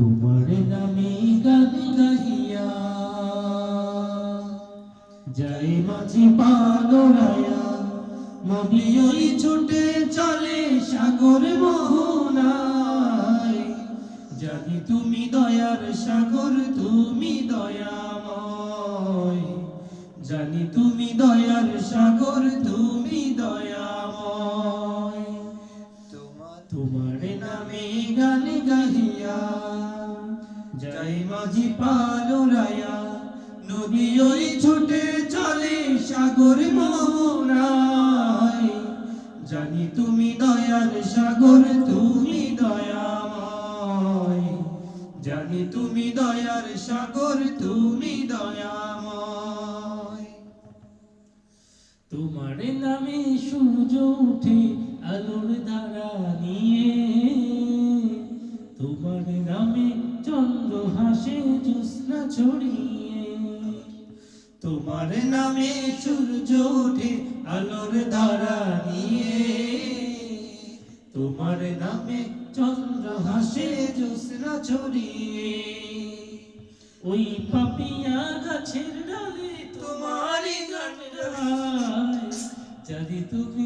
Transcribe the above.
তোমার নামে গান গাহিয়া জয় মাঝি পালোড়ায়া নদী ওই ছুটে চলে সাগর মোহনায়। জানি তুমি দয়ার সাগর, তুমি দয়াময়। জানি তুমি তোমার নামে গান গাহিয়া। জয় মাঝি পালোরায়া, নদী ওই ছুটে চলে সাগর মোহনায় জানি তুমি দয়ার সাগর, তুমি দয়াময়। জানি তুমি দয়ার সাগর, তুমি দয়াময়। তোমার নামে সূর্য উঠে হাসে জ্যোৎস্না ছড়িয়ে। তোমার নামে সূর্য ওঠে আলোর ধারা নিয়ে। তোমার নামে চন্দ্র হাসে জ্যোৎস্না ছড়িয়ে। ওই পাপিয়া গাছের ডালে তোমারই গান গায়। যদি তুমি